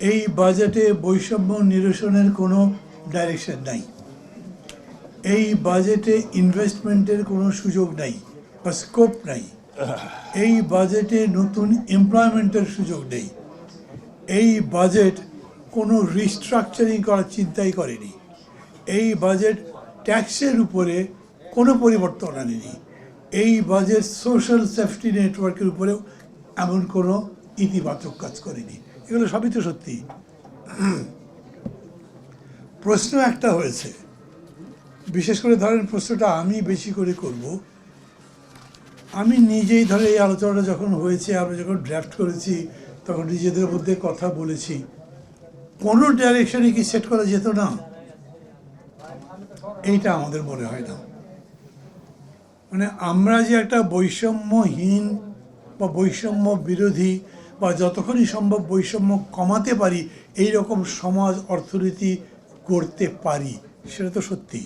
এই বাজেটে বৈষম্য নিরসনের কোনো ডাইরেকশন নাই। এই বাজেটে ইনভেস্টমেন্টের কোনো সুযোগ নাই বা স্কোপ নাই। এই বাজেটে নতুন এমপ্লয়মেন্টের সুযোগ নেই। এই বাজেট কোনো রিস্ট্রাকচারিং করার চিন্তাই করেনি। এই বাজেট ট্যাক্সের উপরে কোনো পরিবর্তন আনেনি। এই বাজেট সোশ্যাল সেফটি নেটওয়ার্কের উপরেও এমন কোনো ইতিবাচক কাজ করেনি। এগুলো সবই তো সত্যি। প্রশ্ন একটা হয়েছে। বিশেষ করে ধরেন প্রশ্নটা আমি বেশি করে করব। আমি নিজেই ধরে এই আলোচনাটা যখন হয়েছে আমরা যখন ড্রাফট করেছি, তখন নিজেদের মধ্যে কথা বলেছি, কোনো ডাইরেকশনে কি সেট করা যেত না? এইটা আমাদের মনে হয় না। মানে আমরা যে একটা বৈষম্যহীন বা বৈষম্য বিরোধী বা যতক্ষণই সম্ভব বৈষম্য কমাতে পারি এই রকম সমাজ অর্থনীতি করতে পারি, সেটা তো সত্যি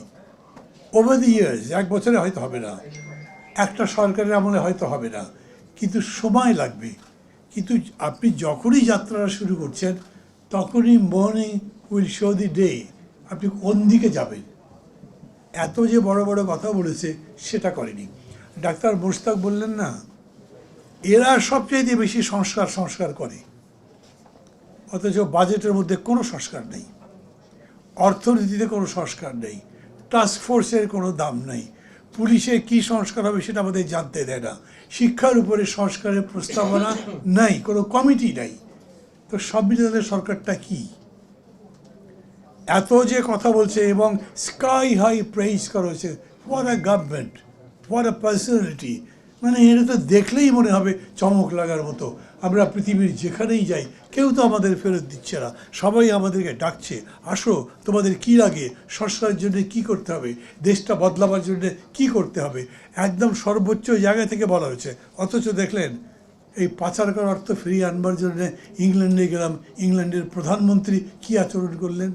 ওভার দি ইয়ার্স এক বছরে হয়তো হবে না, একটা সরকারের আমলে হয়তো হবে না, কিন্তু সময় লাগবে। কিন্তু আপনি যখনই যাত্রাটা শুরু করছেন, তখনই morning will show the day আপনি কোন দিকে যাবেন? এত যে বড় বড় কথা বলেছে, সেটা করেনি। ডাক্তার মোস্তাক বললেন না এরা সবচেয়ে বেশি সংস্কার সংস্কার করে। অথচ বাজেটের মধ্যে কোনো সংস্কার নেই। অর্থনীতিতে কোনো সংস্কার নেই। টাস্ক ফোর্সের কোনো দাম নেই। পুলিশের কি সংস্কার হবে সেটা আমাদের জানতে দেয় না। শিক্ষার উপরে সংস্কারের প্রস্তাবনা নাই, কোনো কমিটি নাই। তো সব মিলিয়ে সরকারটা কী? এত যে কথা বলছে এবং স্কাই হাই প্রেইজ করা হয়েছে। For a government for a personality মানে এটা তো দেখলেই মনে হবে চমক লাগার মতো। আমরা পৃথিবীর যেখানেই যাই, কেউ তো আমাদের ফেরত দিচ্ছে না। সবাই আমাদেরকে ডাকছে, আসো, তোমাদের কি লাগে? সংস্কারের জন্য কি করতে হবে? দেশটা বদলাবার জন্য কি করতে হবে? একদম সর্বোচ্চ জায়গা থেকে বলা হয়েছে। অথচ দেখলেন, এই পাচার করার অর্থ ফিরিয়ে আনবার জন্য ইংল্যান্ডে গেলাম। ইংল্যান্ডের প্রধানমন্ত্রী কি আচরণ করলেন?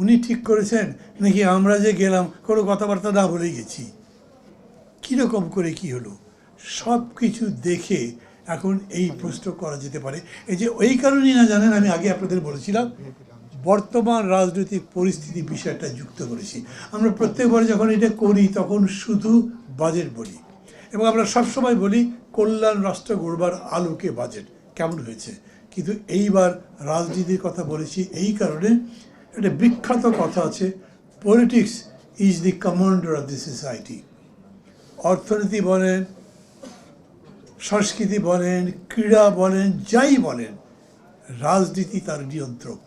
উনি ঠিক করেছেন, নাকি আমরা যে গেলাম, কোনো কথাবার্তা না বলেই গেছি? কীরকম করে কি হলো? সব কিছু দেখে এখন এই প্রশ্ন করা যেতে পারে। এই যে ওই কারণেই না জানেন, আমি আগে আপনাদের বলেছিলাম, বর্তমান রাজনৈতিক পরিস্থিতি বিষয়টা যুক্ত করেছি। আমরা প্রত্যেকবার যখন এটা করি, তখন শুধু বাজেট বলি। এবং আমরা সবসময় বলি, কল্যাণ রাষ্ট্র গড়বার আলোকে বাজেট। কেমন হয়েছে? কিন্তু এইবার রাজনীতির কথা বলেছি এই কারণে, একটা বিখ্যাত কথা আছে politics is the commander of the society অর্থনীতি বলেন, সংস্কৃতি বলেন, ক্রীড়া বলেন, যাই বলেন, রাজনীতি তার নিয়ন্ত্রক,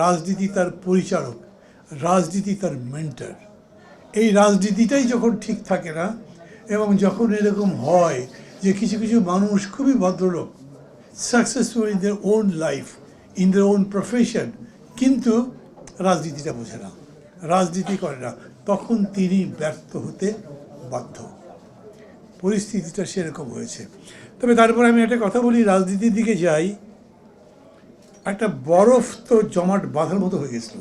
রাজনীতি তার পরিচারক রাজনীতি তার মেন্টার। এই রাজনীতিটাই যখন ঠিক থাকে না, এবং যখন এরকম হয় যে কিছু কিছু মানুষ খুবই ভদ্রলোক successful in their own life in their own profession কিন্তু রাজনীতিটা বোঝে না, রাজনীতি করে না, তখন তিনি ব্যর্থ হতে বাধ্য। পরিস্থিতিটা সেরকম হয়েছে। তবে তারপর আমি একটা কথা বলি, রাজনীতির দিকে যাই, একটা বরফ তো জমাট বাঁধার মতো হয়ে গেছিল।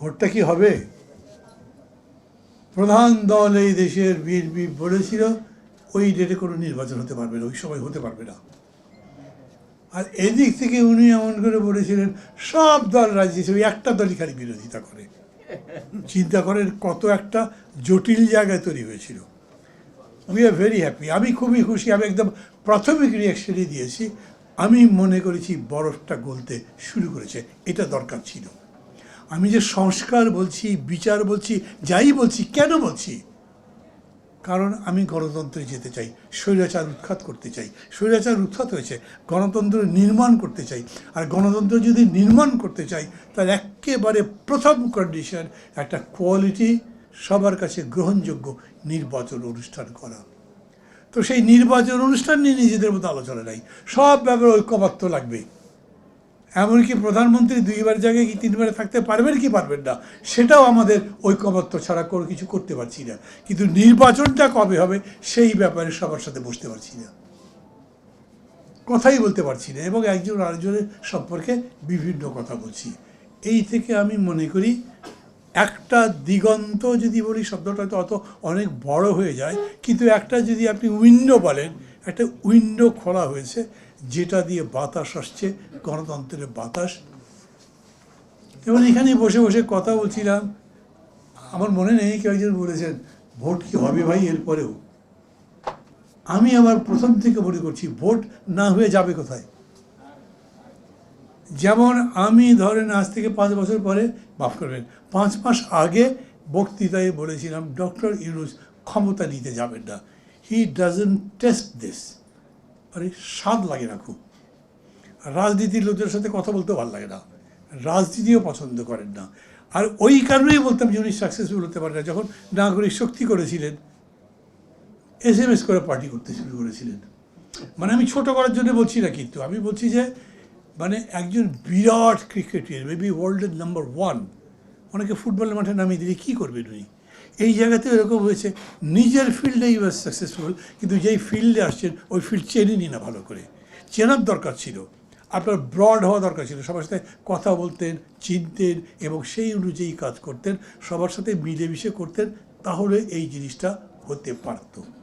ভোটটা কি হবে? প্রধান দল এই দেশের বিএনপি বলেছিল, ওই ডেটে কোনো নির্বাচন হতে পারবে না, ওই সময় হতে পারবে না। আর এদিক থেকে উনি এমন করে বলেছিলেন, সব দল ওই একটা দলই খালি বিরোধিতা করে। চিন্তা করেন কত একটা জটিল জায়গায় তৈরি হয়েছিল। উই আর ভেরি হ্যাপি আমি খুবই খুশি। আমি একদম প্রাথমিক রিয়াকশনই দিয়েছি। আমি মনে করেছি বরফটা গলতে শুরু করেছে। এটা দরকার ছিল। আমি যে সংস্কার বলছি, বিচার বলছি, যাই বলছি, কেন বলছি? কারণ আমি গণতন্ত্রে যেতে চাই, স্বৈরাচার উৎখাত করতে চাই। স্বৈরাচার উৎখাত হয়েছে, গণতন্ত্র নির্মাণ করতে চাই। আর গণতন্ত্র যদি নির্মাণ করতে চাই, তার একেবারে প্রথম কন্ডিশন একটা কোয়ালিটি সবার কাছে গ্রহণযোগ্য নির্বাচন অনুষ্ঠান করা। তো সেই নির্বাচন অনুষ্ঠান নিয়ে নিজেদের মতো আলোচনা নাই। সব ব্যাপারে ঐক্যবদ্ধ লাগবে। এমনকি প্রধানমন্ত্রী দুইবার জায়গায় কি তিনবারে থাকতে পারবেন কি পারবেন না, সেটাও আমাদের ঐক্যবদ্ধ ছাড়া কোনো কিছু করতে পারছি না। কিন্তু নির্বাচনটা কবে হবে সেই ব্যাপারে সবার সাথে বসতে পারছি না। কথাই বলতে পারছি না এবং একজন আরেকজনের সম্পর্কে বিভিন্ন কথা বলছি। এই থেকে আমি মনে করি একটা দিগন্ত যদি বলি শব্দটা তো অত অনেক বড় হয়ে যায়, কিন্তু একটা যদি আপনি উইন্ডো বলেন, একটা উইন্ডো খোলা হয়েছে যেটা দিয়ে বাতাস আসছে, গণতন্ত্রের বাতাস। এবং এখানে বসে বসে কথা বলছিলাম। আমার মনে নেই কেউ একজন বলেছেন, ভোট কি হবে ভাই এরপরেও? আমি আবার প্রথম থেকে মনে করছি, ভোট না হয়ে যাবে কোথায়? যেমন আমি ধরেন আজ থেকে পাঁচ বছর পরে, মাফ করবেন, পাঁচ মাস আগে বক্তৃতায় বলেছিলাম, ডক্টর ইউনুস ক্ষমতা নিতে যাবেন না। হি ডাজেন্ট টেস্ট দিস আরে স্বাদ লাগে না খুব। রাজনীতির লোকদের সাথে কথা বলতেও ভালো লাগে না। রাজনীতিও পছন্দ করেন না। আর ওই কারণেই বলতাম যে উনি সাকসেসফুল হতে পারেন না। যখন নাগরিক শক্তি করেছিলেন এস এম এস করে পার্টি করতে শুরু করেছিলেন। মানে আমি ছোট করার জন্য বলছি না কিন্তু, আমি বলছি যে মানে একজন বিরাট ক্রিকেটার মেবি ওয়ার্ল্ডের নাম্বার ওয়ান অনেকে ফুটবলের মাঠে নামিয়ে দিলে কী করবেন উনি? এই জায়গাতে এরকম হয়েছে, নিজের ফিল্ডে ইউ আর সাকসেসফুল কিন্তু যেই ফিল্ডে আসছেন, ওই ফিল্ড চেনে চেনেনি না ভালো করে। চেনার দরকার ছিল, আপনার ব্রড হওয়া দরকার ছিল, সবার সাথে কথা বলতেন, চিনতেন, এবং সেই অনুযায়ী কাজ করতেন, সবার সাথে মিলেমিশে করতেন, তাহলে এই জিনিসটা হতে পারতো।